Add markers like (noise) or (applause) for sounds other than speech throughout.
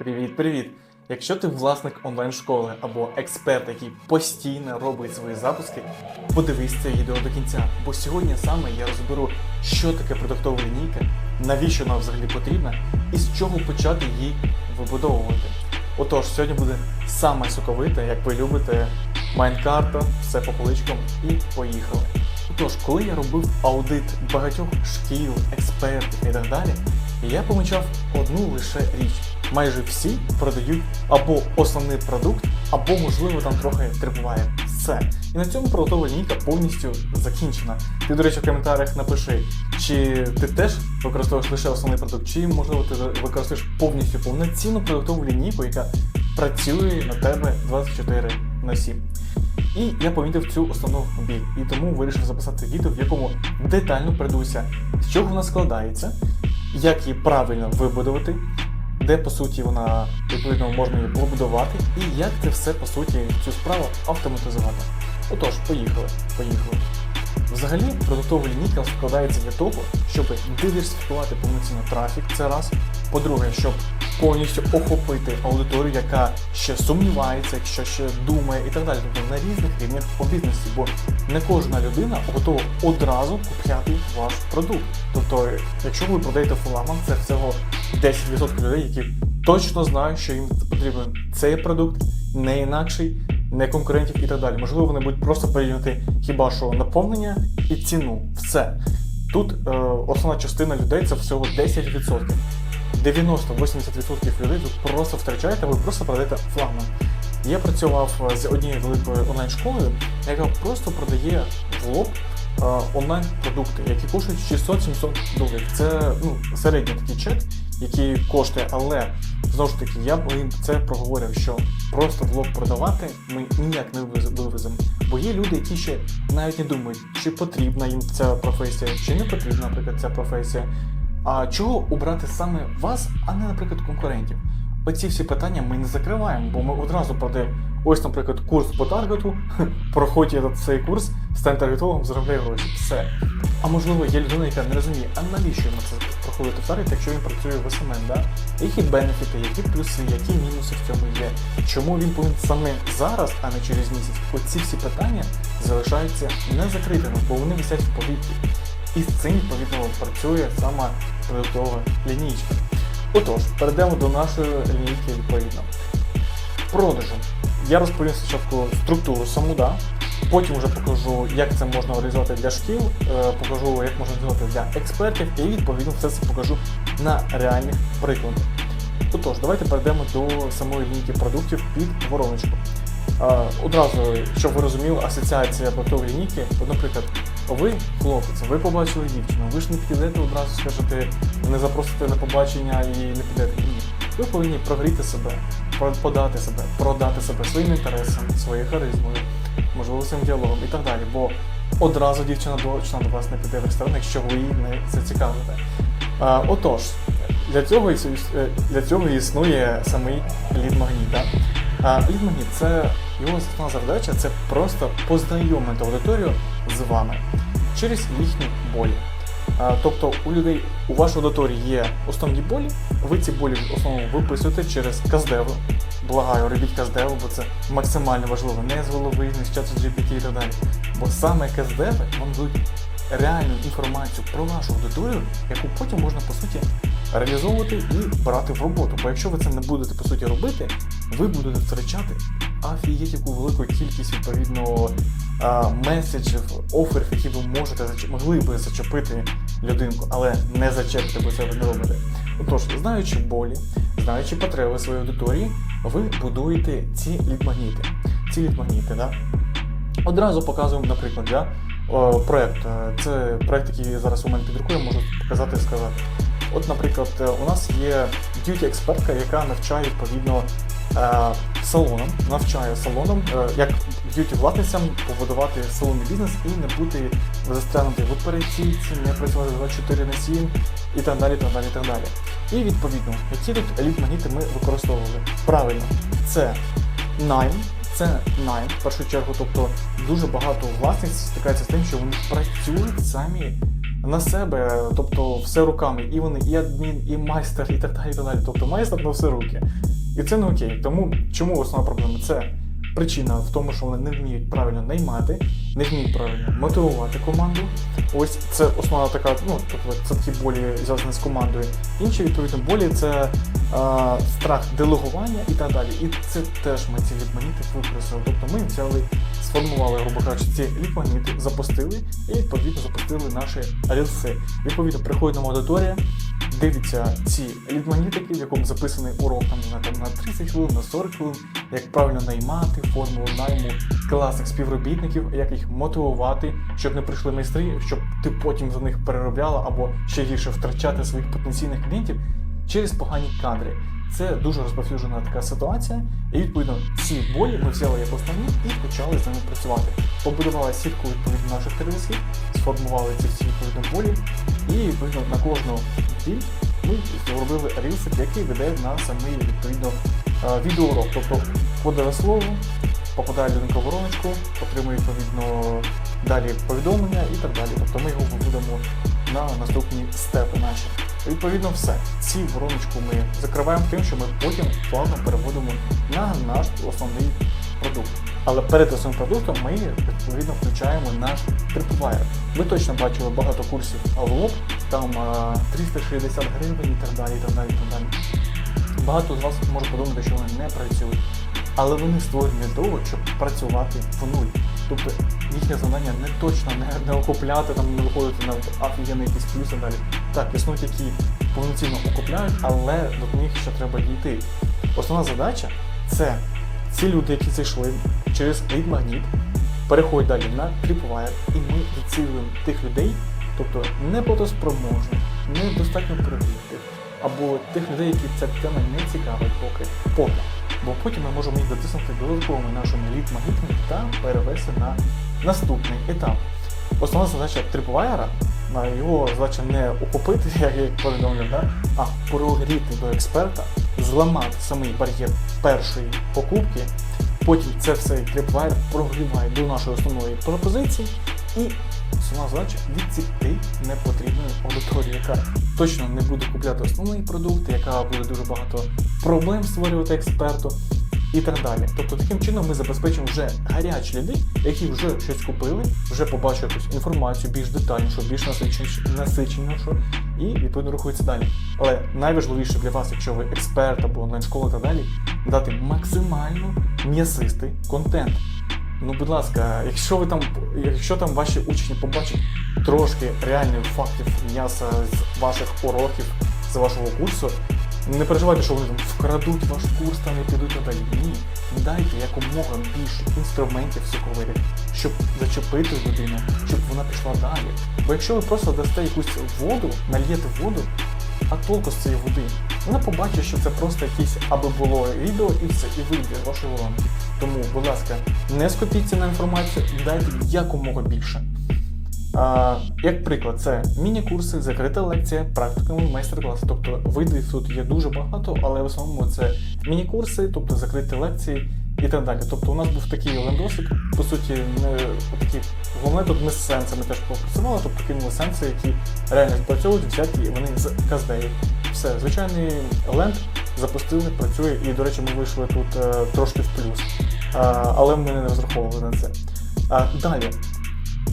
Привіт-привіт! Якщо ти власник онлайн-школи або експерт, який постійно робить свої запуски, подивись це відео до кінця. Бо сьогодні саме я розберу, що таке продуктова лінійка, навіщо вона взагалі потрібна і з чого почати її вибудовувати. Отож, сьогодні буде саме соковите, як ви любите, майнкарта, все по поличкам і поїхали. Отож, коли я робив аудит багатьох шкіл, експертів і так далі, я помічав одну лише річ. Майже всі продають або основний продукт, або, можливо, там трохи трипуває все. І на цьому продуктова лінійка повністю закінчена. Ти, до речі, в коментарях напиши, чи ти теж використовуєш лише основний продукт, чи можливо ти використовуєш повністю повноцінну продуктову лінійку, яка працює на тебе 24 на 7. І я помітив цю основну біль, і тому вирішив записати відео, в якому детально придуся, з чого вона складається, як її правильно вибудувати, де по суті вона відповідно можна її побудувати, і як це все по суті цю справу автоматизувати. Отож, поїхали, поїхали. Взагалі, продуктова лінійка складається для того, щоб диверсифікувати повноцінно трафік, це раз. По-друге, щоб повністю охопити аудиторію, яка ще сумнівається, якщо ще думає і так далі. Тобто на різних рівнях по бізнесі, бо не кожна людина готова одразу купляти ваш продукт. Тобто, якщо ви продаєте фуламан, це всього 10% людей, які точно знають, що їм потрібен цей продукт, не інакший, не конкурентів і так далі. Можливо, вони будуть просто порівняти хіба що наповнення і ціну. Все. Тут е, основна частина людей це всього 10%. 90-80% людей просто втрачаєте, ви просто продаєте флагман. Я працював з однією великою онлайн-школою, яка просто продає в лоб е, онлайн-продукти, які коштують 600-700 доларів. Це ну, середній такий чек, який коштує, але знову ж таки, я б їм це проговорив, що просто в лоб продавати ми ніяк не вивеземо. Бо є люди, які ще навіть не думають, чи потрібна їм ця професія, чи не потрібна, наприклад, ця професія. А чого обрати саме вас, а не, наприклад, конкурентів? Оці всі питання ми не закриваємо, бо ми одразу продаємо. Ось, наприклад, курс по таргету, (laughs) проходь цей курс, стань таргетологом, заробляй гроші. Все. А можливо, є людина, яка не розуміє, а навіщо йому це проходити в таргет, якщо він працює в СММ, да? Які бенефіти, які плюси, які мінуси в цьому є? Чому він повинен саме зараз, а не через місяць? Оці всі питання залишаються незакритими, бо вони висять в повітрі. І з цим відповідно працює сама продуктова лінійка. Отож, перейдемо до нашої лінійки відповідно. Продажу. Я розповім спочатку структуру саму, да? потім вже покажу, як це можна реалізувати для шкіл, е, покажу, як можна реалізувати для експертів, і відповідно все це покажу на реальних прикладах. Отож, давайте перейдемо до самої лінійки продуктів під вороночку. Е, Одразу, щоб ви розуміли, асоціація продуктової лінійки, наприклад, ви, хлопець, ви побачили дівчину, ви ж не підете одразу скажете, не запросите на побачення і не підете. Ні. Ви повинні прогріти себе, подати себе, продати себе своїм інтересом, своєю харизмою, можливо, своїм діалогом і так далі. Бо одразу дівчина точно до вас не піде в ресторан, якщо ви її не зацікавите. А, отож, для цього, е, для цього існує самий лід-магніт. Да? А, лід-магніт це його основна задача це просто познайомити аудиторію з вами через їхні болі. Тобто у людей у вашій аудиторії є основні болі, ви ці болі в основному виписуєте через каздеву. Благаю, робіть каздеву, бо це максимально важливо. Не з голови, не з чату GPT і так далі. Бо саме каздеви вам дадуть реальну інформацію про вашу аудиторію, яку потім можна по суті реалізовувати і брати в роботу. Бо якщо ви це не будете по суті робити, ви будете втрачати афієть яку велику кількість відповідно меседжів, оферів, які ви можете могли би зачепити людинку, але не зачепити, бо це ви не робите. Отож, знаючи болі, знаючи потреби своєї аудиторії, ви будуєте ці лід-магніти. Ці лід-магніти, да? Одразу показуємо, наприклад, о, проект. Е, Це проект, який зараз у мене під рукою, можу показати і сказати. От, наприклад, е, у нас є б'юті-експертка, яка навчає відповідно е, салонам, навчає салонам, е, як б'юті-власницям побудувати салонний бізнес і не бути застрянути в операційці, не працювати 24 на 7 і так далі, так далі, так далі. І відповідно, які тут еліт-магніти ми використовували? Правильно, це найм, це найм в першу чергу, тобто дуже багато власниць стикається з тим, що вони працюють самі на себе, тобто все руками, і вони і адмін, і майстер, і так далі. і так далі. Тобто майстер на все руки. І це не окей. Тому чому основна проблема? Це причина в тому, що вони не вміють правильно наймати, не вміють правильно мотивувати команду. Ось це основна така, ну тобто це такі болі зв'язані з командою. Інші відповідно болі це е, страх делегування і так далі. І це теж ми ці літманіти використали. Тобто ми взяли, сформували, грубо кажучи, ці літманіти, запустили і відповідно запустили наші рілси. Відповідно, приходить нам аудиторія, дивиться ці літманітики, в якому записаний урок там, там, на 30 хвилин, на 40 хвилин, як правильно наймати, формулу найму класних співробітників, як їх мотивувати, щоб не прийшли майстри, щоб ти потім за них переробляла або ще гірше втрачати своїх потенційних клієнтів через погані кадри. Це дуже розповсюджена така ситуація, і відповідно ці болі ми взяли як основні і почали з ними працювати. Побудували сітку відповідно наших сервісів, сформували ці всі відповідно болі, і відповідно на кожну біль ми зробили рілсик, який веде на самий відповідно е, відеоурок. Тобто кодове слово, попадає людинка в вороночку, отримує відповідно далі повідомлення і так далі. Тобто ми його виведемо на наступні степи наші. Відповідно, все. Ці вороночку ми закриваємо тим, що ми потім плавно переводимо на наш основний продукт. Але перед основним продуктом ми відповідно включаємо наш трипвайр. Ви точно бачили багато курсів в лоб, там 360 гривень і так далі, і так далі, і так далі. Багато з вас може подумати, що вони не працюють, але вони створені для того, щоб працювати в нуль. Тобто їхнє завдання не точно не, не окупляти, там не виходити на офігенний якийсь плюс і далі. Так, існують, які повноцінно окупляють, але до них ще треба дійти. Основна задача це ці люди, які зайшли через лід-магніт, переходять далі на Tripwire, і ми відцілюємо тих людей, тобто неплатоспроможних, недостатньо прибутих, або тих людей, які ця тема не цікавить поки. поки. Бо потім ми можемо їх дотиснути додатковими нашими лід-магнітами та перевести на наступний етап. Основна задача на його задача не охопити, (laughs) як я повідомляв, да? а прогріти до експерта, зламати самий бар'єр першої покупки, потім це все Tripwire прогріває до нашої основної пропозиції і основна задача відсікти непотрібну аудиторію, яка точно не буде купляти основний продукт, яка буде дуже багато проблем створювати експерту і так далі. Тобто таким чином ми забезпечимо вже гарячі людей, які вже щось купили, вже побачили якусь інформацію більш детальнішу, більш насиченішу і відповідно рухаються далі. Але найважливіше для вас, якщо ви експерт або онлайн-школа і так далі, дати максимально м'ясистий контент. Ну, будь ласка, якщо ви там, якщо там ваші учні побачать трошки реальних фактів м'яса з ваших уроків, з вашого курсу, не переживайте, що вони там вкрадуть ваш курс там і підуть і далі. Ні. Дайте якомога більше інструментів соковитих, щоб зачепити людину, щоб вона пішла далі. Бо якщо ви просто дасте якусь воду, нальєте воду, а толку з цієї води, вона побачить, що це просто якесь аби було відео і все, і вийде з вашої воронки. Тому, будь ласка, не скупіться на інформацію, і дайте якомога більше. А, як приклад, це міні-курси, закрита лекція, практикуми, майстер-класи. Тобто видів тут є дуже багато, але в основному це міні-курси, тобто закриті лекції і так далі. Тобто у нас був такий лендосик, по суті, не такий головне тут ми з сенсами теж попрацювали, тобто кинули сенси, які реально спрацьовують, взяті вони з каздеїв. Все, звичайний ленд запустили, працює, і, до речі, ми вийшли тут е, трошки в плюс. А, але ми не розраховували на це. А, далі.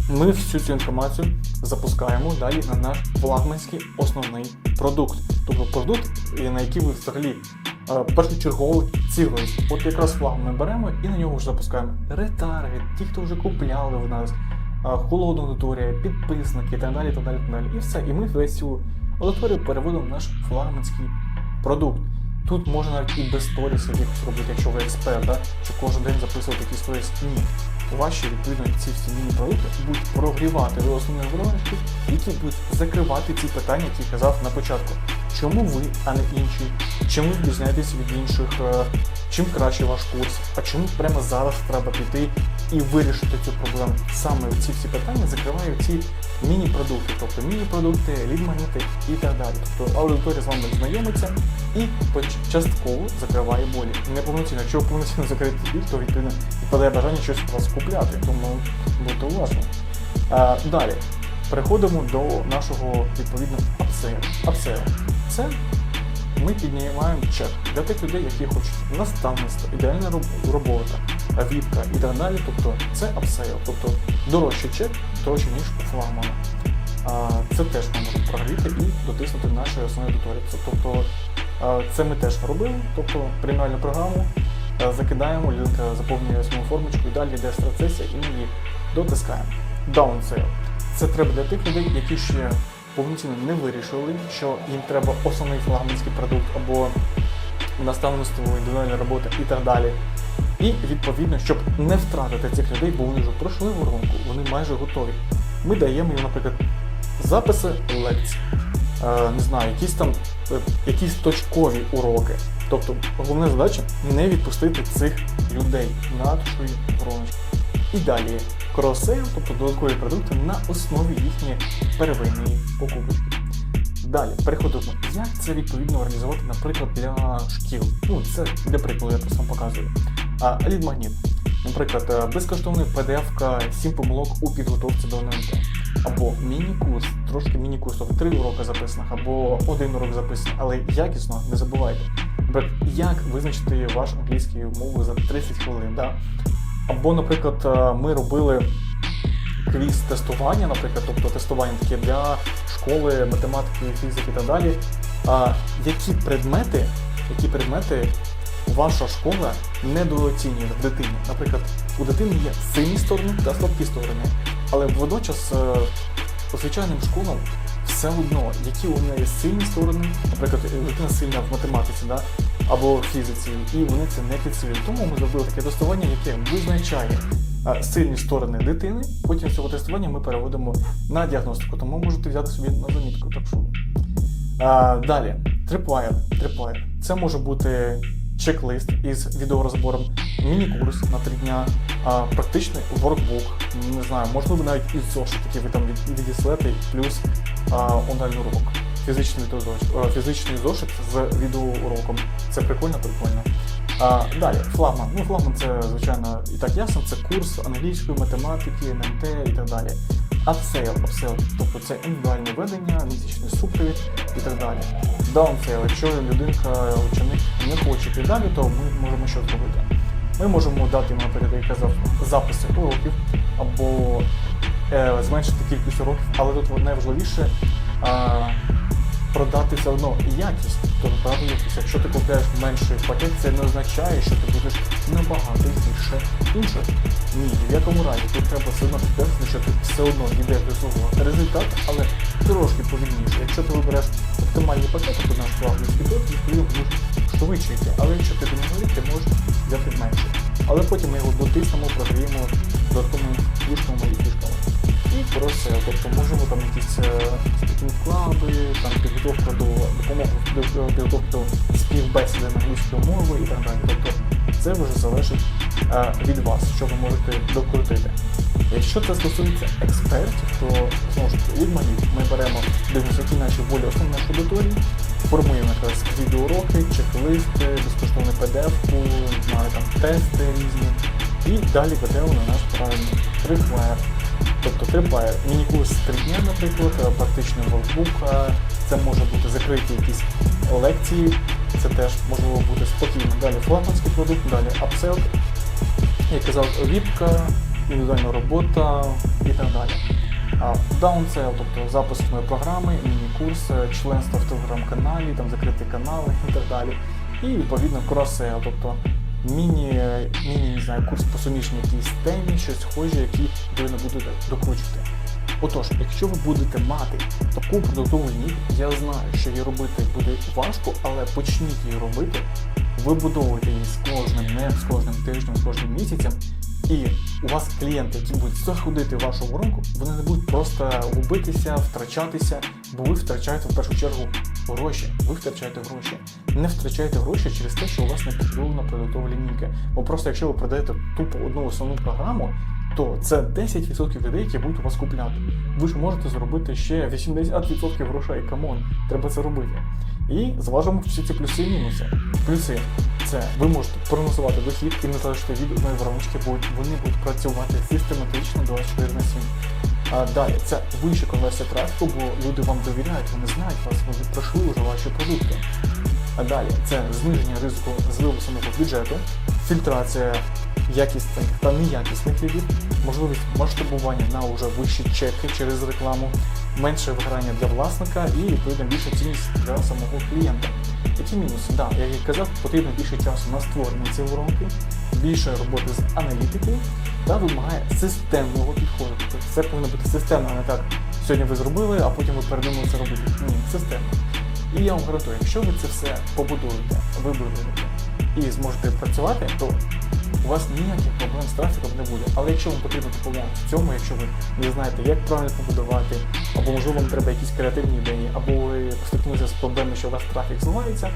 Ми всю цю інформацію запускаємо далі на наш флагманський основний продукт. Тобто продукт, на який ви взагалі першочергово цілились. От якраз флагман ми беремо і на нього вже запускаємо ретаргет, ті, хто вже купляли в нас, е, холодна аудиторія, підписники і так далі, так далі, так далі. І все. І ми весь цю аудиторію переводимо в наш флагманський продукт. Тут можна навіть і без сторісів якось робити, якщо ви експерт, да? чи кожен день записувати якісь сторіс. Ні ваші відповідно ці всі міні-продукти будуть прогрівати до основних вороночки, які будуть закривати ці питання, які я казав на початку. Чому ви, а не інші? Чим ви відрізняєтесь від інших? Е, Чим краще ваш курс? А чому прямо зараз треба піти і вирішити цю проблему? Саме ці всі питання закривають ці міні-продукти, тобто міні-продукти, лід-магніти і так далі. Тобто аудиторія з вами знайомиться і частково закриває болі. Не повноцінно. Якщо повноцінно закриєте біль, то відповідно відпадає бажання щось у вас купляти, тому будьте уважні. Далі. Переходимо до нашого відповідно апсею. Це ми піднімаємо чек для тих людей, які хочуть наставництво, ідеальна робота, віпка і так далі. Тобто це апсейл, тобто дорожчий чек, дорожче ніж у флагмана. Це теж ми можемо прогріти і дотиснути нашої основної аудиторії. Тобто це ми теж робили, тобто преміальну програму закидаємо, людинка заповнює свою формочку і далі йде страцесія, і ми її дотискаємо. Даунсейл. Це треба для тих людей, які ще повноцінно не вирішили, що їм треба основний флагманський продукт або наставництво, індивідуальна робота і так далі. І відповідно, щоб не втратити цих людей, бо вони вже пройшли воронку, вони майже готові. Ми даємо їм, наприклад, записи лекцій, е, не знаю, якісь там е, якісь точкові уроки. Тобто головна задача не відпустити цих людей на нашої вороночки. І далі кросейл, тобто додаткові продукти на основі їхньої первинної покупочки. Далі переходимо, як це відповідно організувати, наприклад, для шкіл. Ну, це для прикладу, я просто вам показую. А лід магніт. Наприклад, е, безкоштовний PDF 7 помилок у підготовці до НМТ. Або міні-курс, трошки міні-курс, тобто 3 уроки записаних, або один урок записаний, але якісно не забувайте. Як визначити ваш англійський мову за 30 хвилин. Да? Або, наприклад, е, ми робили квіз тестування, наприклад, тобто тестування таке для школи, математики, фізики так далі. А, які предмети, які предмети ваша школа недооцінює в дитині? Наприклад, у дитини є сильні сторони та слабкі сторони, але водночас е, по звичайним школам все одно, які у неї сильні сторони, наприклад, дитина сильна в математиці, да? Або фізиці, і вони це не підсилюють. Тому ми зробили таке тестування, яке визначає сильні сторони дитини. Потім цього тестування ми переводимо на діагностику, тому можете взяти собі на замітку. Так що. А, далі, Tripwire. Tripwire. Це може бути чек-лист із відеорозбором, міні-курс на три дня, а, практичний воркбук, не знаю, можливо навіть із зошит, який ви там від- відіслете, плюс а, онлайн урок. Фізичний, відеозошит- е, фізичний зошит з відеоуроком. Це прикольно, прикольно. А, далі, флагман. Ну, флагман це, звичайно, і так ясно, це курс англійської, математики, НМТ і так далі. Апсейл, апсейл, тобто це індивідуальне ведення, місячний супровід і так далі. Даунсейл, якщо людинка, ученик не хоче йти далі, то ми можемо що зробити. Ми можемо дати йому, наприклад, я казав, записи уроків або е, зменшити кількість уроків, але тут найважливіше а, продати все одно якість. Тобто продати якість. Якщо ти купляєш менший пакет, це не означає, що ти будеш набагато більше інших. Ні, в якому разі тут треба все одно підкреслити, що ти все одно йдеш до свого результату, але трошки повільніше. Якщо ти вибереш оптимальний пакет, то наш плавний підход, відповідно будеш швидше йти. Але якщо ти говориш, ти можеш взяти менше. Але потім ми його дотиснемо, програємо додатковими фішками просто, тобто можемо там якісь спікінг клаби, там підготовка до допомоги до підготовки до співбесіди англійської мови і так далі. Тобто це вже залежить від вас, що ви можете докрутити. Якщо це стосується експертів, то знову ж таки ми беремо дивимося, які наші волі основні аудиторії, формуємо якраз відеоуроки, чек-листи, безкоштовний PDF, не знаю, там тести різні. І далі ведемо на наш правильний трипвайр. Тобто трипвайр, міні-курс 3 дня, наприклад, е, практичний е, це може бути закриті якісь лекції, це теж можливо бути спокійно. Далі флагманський продукт, далі апсел, як казав, віпка, індивідуальна робота і так далі. А даунсейл, тобто запуск нової програми, міні-курс, е, членство в телеграм-каналі, там закриті канали і так далі. І відповідно кросейл, тобто міні, міні не знаю, курс по суміжній якійсь темі, щось схоже, які ви не будете докручувати. Отож, якщо ви будете мати таку продуктову лінійку, я знаю, що її робити буде важко, але почніть її робити, вибудовуйте її з кожним днем, з кожним тижнем, з кожним місяцем. І у вас клієнти, які будуть заходити в вашу воронку, вони не будуть просто губитися, втрачатися, бо ви втрачаєте в першу чергу гроші. Ви втрачаєте гроші. Не втрачайте гроші через те, що у вас не підбудована продуктова лінійка. Бо просто якщо ви продаєте тупо одну основну програму, то це 10% людей, які будуть у вас купляти. Ви ж можете зробити ще 80% грошей. Камон, треба це робити. І зважимо всі ці плюси і мінуси. Плюси це ви можете прогнозувати дохід і не залежати від одної вороночки, бо вони будуть працювати систематично 24 на 7. А далі це вища конверсія трафіку, бо люди вам довіряють, вони знають вас, вони пройшли вже ваші продукти. А далі це зниження ризику зливу самого бюджету, фільтрація якісних та неякісних лідів, можливість масштабування на вже вищі чеки через рекламу, менше виграння для власника і відповідно більша цінність для самого клієнта. Які мінуси? Да, як я казав, потрібно більше часу на створення цієї воронки, більше роботи з аналітикою та вимагає системного підходу. Тобто це повинно бути системно, а не так. Сьогодні ви зробили, а потім ви передумали це робити. Ні, системно. І я вам гарантую, якщо ви це все побудуєте, вибудуєте і зможете працювати, то у вас ніяких проблем з трафіком не буде. Але якщо вам потрібна допомога в цьому, якщо ви не знаєте, як правильно побудувати, або можливо вам треба якісь креативні ідеї, або ви стикнулися з проблемою, що у вас трафік зливається,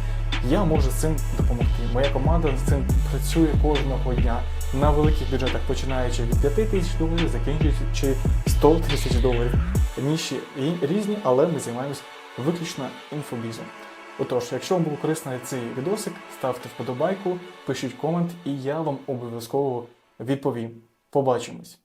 я можу з цим допомогти. Моя команда з цим працює кожного дня на великих бюджетах, починаючи від 5 тисяч доларів, закінчуючи 100 тисяч доларів. Ніші різні, але ми займаємось виключно інфобізом. Отож, якщо вам був корисний цей відосик, ставте вподобайку, пишіть комент, і я вам обов'язково відповім. Побачимось!